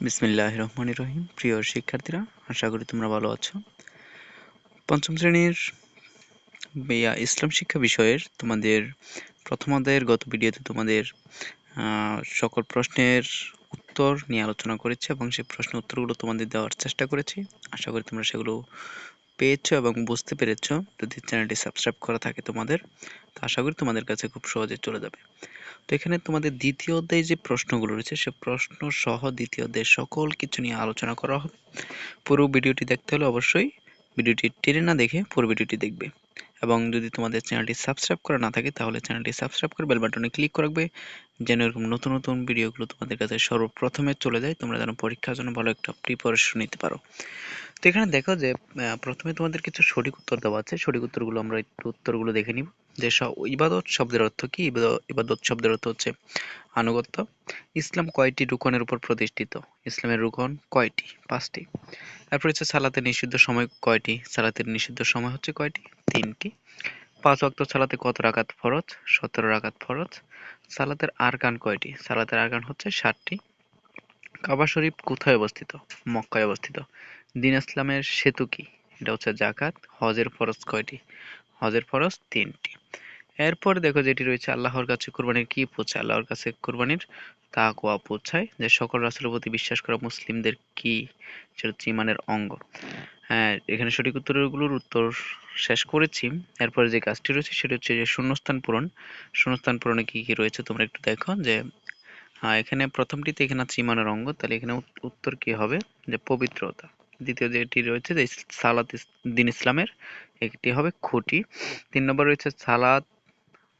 বিসমিল্লাহ রহমান রহিম। প্রিয় শিক্ষার্থীরা, আশা করি তোমরা ভালো আছো। পঞ্চম শ্রেণির ইসলাম শিক্ষা বিষয়ের তোমাদের প্রথম অধ্যায়ের গত ভিডিওতে তোমাদের সকল প্রশ্নের উত্তর নিয়ে আলোচনা করেছি এবং সেই প্রশ্নের উত্তরগুলো তোমাদের দেওয়ার চেষ্টা করেছি। আশা করি তোমরা সেগুলো পেয়েছ এবং বুঝতে পেরেছ, যদি চ্যানেলটি সাবস্ক্রাইব করা থাকে তোমাদের, তো আশা করি তোমাদের কাছে খুব সহজে চলে যাবে। তো এখানে তোমাদের দ্বিতীয় অধ্যায়ে যে প্রশ্নগুলো রয়েছে, সে প্রশ্ন সহ দ্বিতীয় অধ্যায়ে সকল কিছু নিয়ে আলোচনা করা হবে। পুরো ভিডিওটি দেখতে হলে অবশ্যই ভিডিওটি টেনে না দেখে পুরো ভিডিওটি দেখবে। এবং যদি তোমাদের চ্যানেলটি সাবস্ক্রাইব করা না থাকে, তাহলে চ্যানেলটি সাবস্ক্রাইব করে বেল বাটনে ক্লিক রাখবে, যেন এরকম নতুন নতুন ভিডিওগুলো তোমাদের কাছে সর্বপ্রথমে চলে যায়। তোমরা যেন পরীক্ষার জন্য ভালো একটা প্রিপারেশন নিতে পারো। তো এখানে দেখো যে প্রথমে তোমাদের কিছু সঠিক উত্তর দেওয়া আছে। সঠিক উত্তরগুলো আমরা একটু উত্তরগুলো দেখে নিব। যে ইবাদত শব্দের অর্থ কি? ইবাদত শব্দের অর্থ হচ্ছে আনুগত্য। ইসলাম কয়টি রুকনের উপর প্রতিষ্ঠিত? ইসলামের রুকন কয়টি? পাঁচটি। তারপর হচ্ছে সালাতের নিষিদ্ধ সময় কয়টি? সালাতের নিষিদ্ধ সময় হচ্ছে কয়টি? তিনটি। পাঁচ অক্ত সালাতে কত রাকাত ফরজ? সতেরো রাকাত ফরজ। সালাতের আরকান কয়টি? সালাতের আরকান হচ্ছে ষাটটি। কাবা শরীফ কোথায় অবস্থিত? মক্কায় অবস্থিত। দিন ইসলামের সেতু কি? এটা হচ্ছে জাকাত। হজের ফরজ কয়টি? হজের ফরজ তিনটি। এরপর দেখো যেটি রয়েছে, আল্লাহর কাছে কোরবানির কি পৌঁছায়? আল্লাহর কাছে কোরবানির তাকওয়া পৌঁছায়, যে সকল রাসুলের প্রতি বিশ্বাস করা মুসলিমদের কি? সেটা হচ্ছে ইমানের অঙ্গ। হ্যাঁ এখানে সঠিক উত্তরগুলোর উত্তর শেষ করেছি। এরপরে যে কাজটি রয়েছে, সেটা হচ্ছে যে শূন্যস্থান পূরণ। শূন্যস্থান পূরণে কি কি রয়েছে তোমরা একটু দেখো, যে এখানে প্রথমটিতে এখানে আছে ইমানের অঙ্গ, তাহলে এখানে উত্তর কি হবে? যে পবিত্রতা। দ্বিতীয় যেটি রয়েছে যে সালাত দিন ইসলামের, একটি হবে খুঁটি। তিন নম্বর রয়েছে সালাদ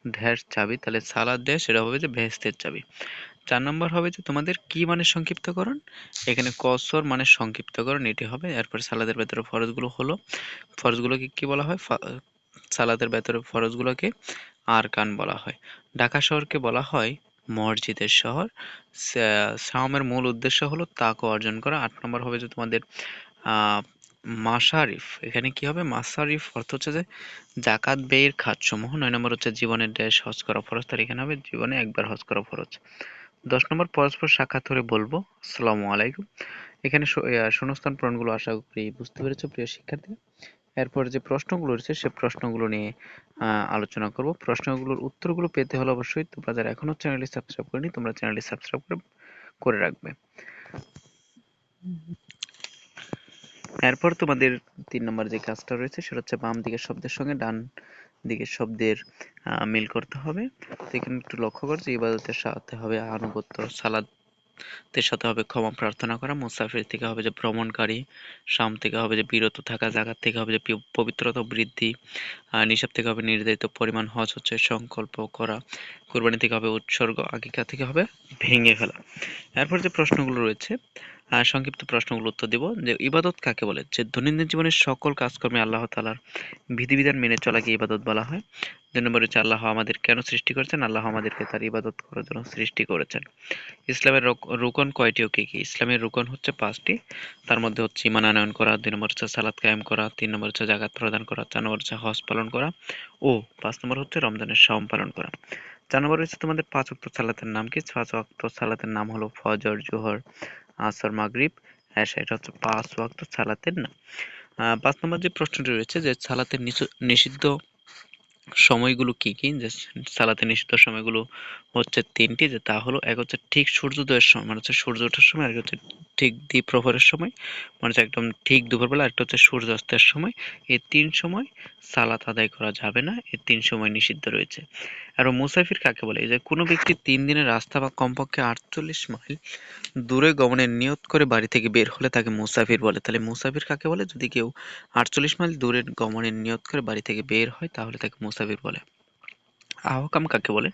ড্যাশ চাবি, তাহলে সালাদ ড্যাশ এটা হবে যে ভেস্তের চাবি। চার নম্বর হবে যে তোমাদের কি মানে সংক্ষিপ্তকরণ? এখানে কসর মানে সংক্ষিপ্তকরণ, এটি হবে। এরপর সালাদের ভেতরে ফরজগুলো হলো। ফরজগুলোকে কি বলা হয়? সালাদের ভেতরে ফরজগুলোকে আরকান বলা হয়। ঢাকা শহরকে বলা হয় মসজিদের শহর। সাওমের মূল উদ্দেশ্য হলো তাকে অর্জন করা। আট নম্বর হবে যে তোমাদের মাসারিফ এখানে কি হবে? মাসারিফ অর্থ হচ্ছে যে জাকাত ব্যয়ের খাতসমূহ। নয় নম্বর হচ্ছে জীবনের দেশ হজ করা ফরজ, তার এখানে হবে জীবনে একবার হজ করা ফরজ। দশ নম্বর পরস্পর সাক্ষাৎ করে বলব, আসসালামু আলাইকুম। এখানে শূন্যস্থান পূরণগুলো আশা করি বুঝতে পেরেছ, প্রিয় শিক্ষার্থী। এরপর যে প্রশ্নগুলো রয়েছে, সে প্রশ্নগুলো নিয়ে আলোচনা করব। প্রশ্নগুলোর উত্তরগুলো পেতে হলে অবশ্যই তোমরা যারা এখনও চ্যানেলটি সাবস্ক্রাইব করেনি, তোমরা চ্যানেলটি সাবস্ক্রাইব করে করে রাখবে। এরপর তোমাদের তিন নম্বর যে কাজটা রয়েছে, সেটা হচ্ছে বাম দিকের শব্দের সঙ্গে ডান দিকের শব্দের মিল করতে হবে। তো এখানে একটু লক্ষ্য করো যে ইবাদতের সাথে হবে আনুগত্য, সালাদ দের সাথে হবে ক্ষমা প্রার্থনা করা, মুসাফির থেকে হবে যে ভ্রমণকারী, শাম থেকে হবে যে বিরত থাকা জায়গার থেকে হবে যে পবিত্রতা, বৃদ্ধি নিষাব থেকে হবে নির্ধারিত পরিমাণ, হজ হচ্ছে সংকল্প করা, কোরবানি থেকে হবে উৎসর্গ আগিকা থেকে হবে ভেঙে ফেলা। এরপর যে প্রশ্নগুলো রয়েছে সংক্ষিপ্ত প্রশ্নগুলো উত্তর দিব। যে ইবাদত কাকে বলে? যে দৈনন্দিন জীবনের সকল কাজকর্মে আল্লাহ তালার বিধিবিধান মেনে চলাকে ইবাদত বলা হয়? দুই নম্বর হচ্ছে আল্লাহ আমাদের কেন সৃষ্টি করেছেন? আল্লাহ আমাদেরকে তার ইবাদত করার জন্য সৃষ্টি করেছেন। ইসলামের রুকন কয়টি ও কি কি? ইসলামের রুকন হচ্ছে পাঁচটি। তার মধ্যে হচ্ছে ইমান আনয়ন করা, দুই নম্বর হচ্ছে সালাদ কায়েম করা, তিন নম্বর হচ্ছে জাগাত প্রদান করা, চার নম্বর হচ্ছে হজ পালন করা ও পাঁচ নম্বর হচ্ছে রমজানের সম পালন করা। চার নম্বর হচ্ছে তোমাদের পাঁচ অক্ত সালাতের নাম কি? পাঁচ অক্ত সালাতের নাম হলো ফজর, জোহর আসর মাগরিব হ্যাঁ এটা হচ্ছে পাঁচ ওয়াক্ত সালাতের না। পাঁচ নম্বর যে প্রশ্নটি রয়েছে যে সালাতের নিষিদ্ধ সময়গুলো কি কি? যে সালাতে নিষিদ্ধ সময়গুলো হচ্ছে তিনটি, যে তা হলো এক হচ্ছে ঠিক সূর্যোদয়ের সময় মানে হচ্ছে সূর্য ওঠার সময়, আর হচ্ছে ঠিক দ্বীপ প্রহরের সময় মানে হচ্ছে একদম ঠিক দুপুরবেলা একটা হচ্ছে সূর্যাস্তের সময়। এই তিন সময় সালাত আদায় করা যাবে না, এই তিন সময় নিষিদ্ধ রয়েছে। আর মুসাফির কাকে বলে? যে কোনো ব্যক্তি তিন দিনের রাস্তা বা কমপক্ষে আটচল্লিশ মাইল দূরে গমনের নিয়ত করে বাড়ি থেকে বের হলে তাকে মুসাফির বলে। তাহলে মুসাফির কাকে বলে? যদি কেউ আটচল্লিশ মাইল দূরে গমনের নিয়ত করে বাড়ি থেকে বের হয়, তাহলে তাকে মুসাফির বলে। আহকাম কাকে বলে,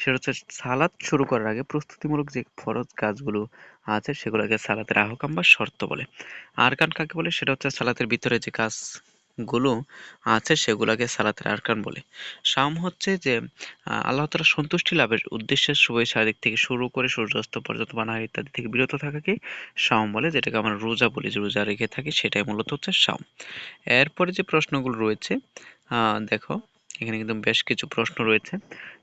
সেটা হচ্ছে সালাত শুরু করার আগে প্রস্তুতিমূলক যে ফরজ কাজগুলো আছে, সেগুলোকে সালাতের আহকাম বা শর্ত বলে। আরকান কাকে বলে? সেটা হচ্ছে সালাতের ভিতরে যে কাজগুলো আছে, সেগুলোকে সালাতের আরকান বলে। শাম হচ্ছে যে আল্লাহ তালা সন্তুষ্টি লাভের উদ্দেশ্যে শুভ শারীরিক থেকে শুরু করে সূর্যাস্ত পর্যন্ত বানায় ইত্যাদি থেকে বিরত থাকাকে শাম বলে, যেটাকে আমরা রোজা বলি। যে রোজা রেখে থাকি, সেটাই মূলত হচ্ছে শাম এরপরে যে প্রশ্নগুলো রয়েছে দেখো এখানে কিন্তু বেশ কিছু প্রশ্ন রয়েছে।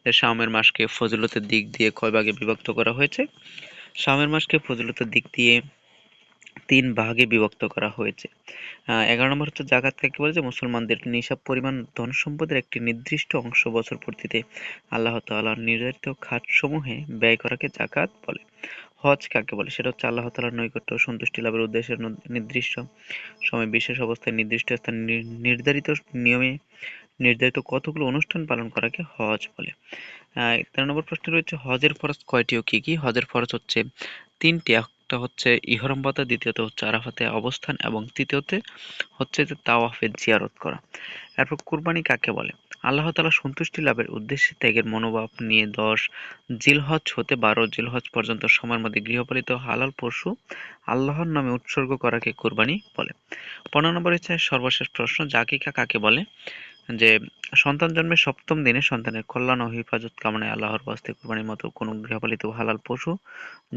যে শামের মাসকে ফজিলতের দিক দিয়ে কয় ভাগে বিভক্ত করা হয়েছে? শামের মাসকে ফজিলতের দিক দিয়ে তিন ভাগে বিভক্ত করা হয়েছে। এগারো নম্বর হচ্ছে জাকাত কাকে বলে যে, মুসলমানদের নিসাব পরিমাণ ধন সম্পদের একটি নির্দিষ্ট অংশ বছর পূর্তিতে আল্লাহ তাআলার নির্ধারিত খাতসমূহে ব্যয় করাকে জাকাত বলে। হজ কাকে বলে? সেটা হচ্ছে আল্লাহ তাআলার নৈকট্য সন্তুষ্টি লাভের উদ্দেশ্যে নির্দিষ্ট সময় বিশেষ অবস্থায় নির্দিষ্ট স্থান নির্ধারিত নিয়মে নির্ধারিত কতগুলো অনুষ্ঠান পালন করাকে হজ বলে। তেরো নম্বর প্রশ্ন রয়েছে, হজের ফরজ কয়টি ও কি কি? হজের ফরজ হচ্ছে তিনটি। একটা হচ্ছে ইহরাম বাঁধা দ্বিতীয়ত হচ্ছে আরাফাতে অবস্থান এবং তৃতীয়তে হচ্ছে যে তাওয়াফের জিয়ারত করা। এরপর কুরবানি কাকে বলে? আল্লাহ তালা সন্তুষ্টি লাভের উদ্দেশ্যে ত্যাগের মনোভাব নিয়ে দশ জিলহজ হতে বারো জিলহজ পর্যন্ত সময়ের মধ্যে গৃহপালিত হালাল পশু আল্লাহর নামে উৎসর্গ করাকে কোরবানি বলে। পনেরো নম্বর হচ্ছে সর্বশেষ প্রশ্ন, জাকিকা কাকে বলে? যে সন্তান জন্মের সপ্তম দিনে সন্তানের কল্যাণ ও হিফাজত কামনায় আল্লাহর বাস্তে কুরবানির মতো কোনো গৃহপালিত হালাল পশু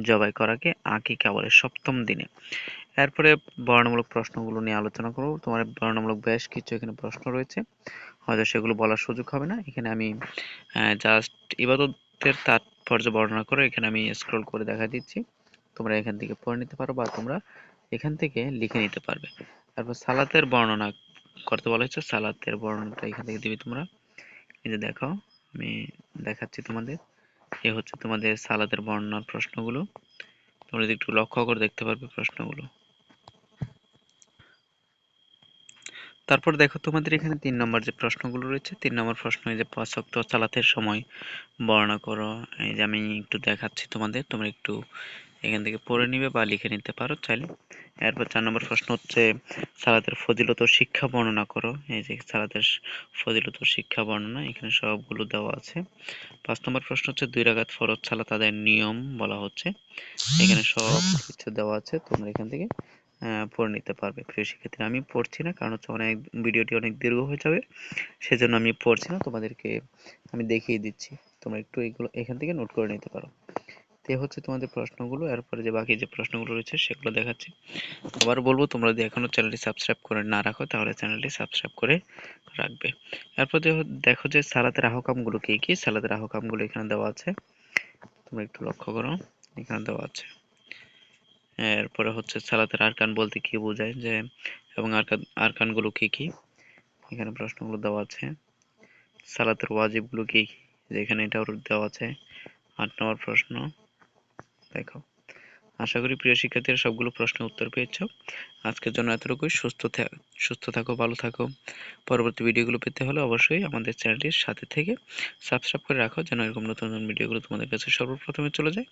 জবাই করাকে আকিকা বলে সপ্তম দিনে। এরপরে বর্ণমূলক প্রশ্নগুলো নিয়ে আলোচনা করব। তোমার বর্ণমূলক বেশ কিছু এখানে প্রশ্ন রয়েছে। হয়তো সেগুলো বলার সুযোগ হবে না। এখানে আমি জাস্ট ইবাদতের তাৎপর্য বর্ণনা করে এখানে আমি স্ক্রল করে দেখা দিচ্ছি। তোমরা এখান থেকে পড়ে নিতে পারো বা তোমরা এখান থেকে লিখে নিতে পারবে। তারপর সালাতের বর্ণনা করতে বলা হয়েছে, সালাতের বর্ণনাটা এখান থেকে দিবি তোমরা। এই যে দেখো, আমি দেখাচ্ছি তোমাদের। এ হচ্ছে তোমাদের সালাতের বর্ণনার প্রশ্নগুলো। তোমরা যদি একটু লক্ষ্য করে দেখতে পারবে প্রশ্নগুলো। তারপর দেখো, তোমাদের এখানে তিন নম্বর যে প্রশ্নগুলো রয়েছে, তিন নম্বর প্রশ্ন এই যে পাঁচ ওয়াক্ত সালাতের সময় বর্ণনা করো। এই যে আমি একটু দেখাচ্ছি তোমাদের, তোমরা একটু এখান থেকে পড়ে নিবে বা লিখে নিতে পারো চাইলে। এরপর চার নম্বর প্রশ্ন হচ্ছে, সালাতের ফজিলত শিক্ষা বর্ণনা করো। এই যে সালাতের ফজিলত শিক্ষা বর্ণনা, এখানে সবগুলো দেওয়া আছে। পাঁচ নম্বর প্রশ্ন হচ্ছে, দুই রাকাত ফরজ সালাত আদায়ের নিয়ম বলা হচ্ছে। এখানে সব কিছু দেওয়া আছে, তোমরা এখান থেকে পড়ে নিতে পারবে। প্রিয় শিক্ষার্থী আমি পড়ছি না, কারণ হচ্ছে অনেক, ভিডিওটি অনেক দীর্ঘ হয়ে যাবে। সেজন্য আমি পড়ছি না, তোমাদেরকে আমি দেখিয়ে দিচ্ছি। তোমরা একটু এগুলো এখান থেকে নোট করে নিতে পারো। তো হচ্ছে তোমাদের প্রশ্নগুলো, এরপরে যে বাকি যে প্রশ্নগুলো রয়েছে সেগুলো দেখাচ্ছি। আবার বলব, তোমরা যদি এখনও চ্যানেলটি সাবস্ক্রাইব করে না রাখো, তাহলে চ্যানেলটি সাবস্ক্রাইব করে রাখবে। এরপর দেখো যে সালাতের আহকামগুলো কি কি? সালাতের আহকামগুলো এখানে দেওয়া আছে। তোমরা একটু লক্ষ্য করো, এখানে দেওয়া আছে। এরপরে হচ্ছে সালাতের আরকান বলতে কি বোঝায় যে, এবং আরকান, আরকানগুলো কি কি? এখানে প্রশ্নগুলো দেওয়া আছে। সালাতের ওয়াজিবগুলো কি কি? যেখানে এটাও দেওয়া আছে। আট নম্বর প্রশ্ন। দেখো। আশা করি প্রিয় শিক্ষার্থীরা সবগুলো প্রশ্নের উত্তর পেয়েছ। আজকের জন্য এতটুকুই। সুস্থ সুস্থ থাকো, ভালো থাকো। পরবর্তী ভিডিওগুলো পেতে হলে অবশ্যই আমাদের চ্যানেলটির সাথে থেকে সাবস্ক্রাইব করে রাখো যেন এরকম নতুন নতুন ভিডিওগুলো তোমাদের কাছে সর্বপ্রথমে চলে যায়।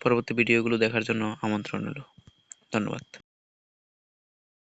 পরবর্তী ভিডিওগুলো দেখার জন্য আমন্ত্রণ রইল। ধন্যবাদ।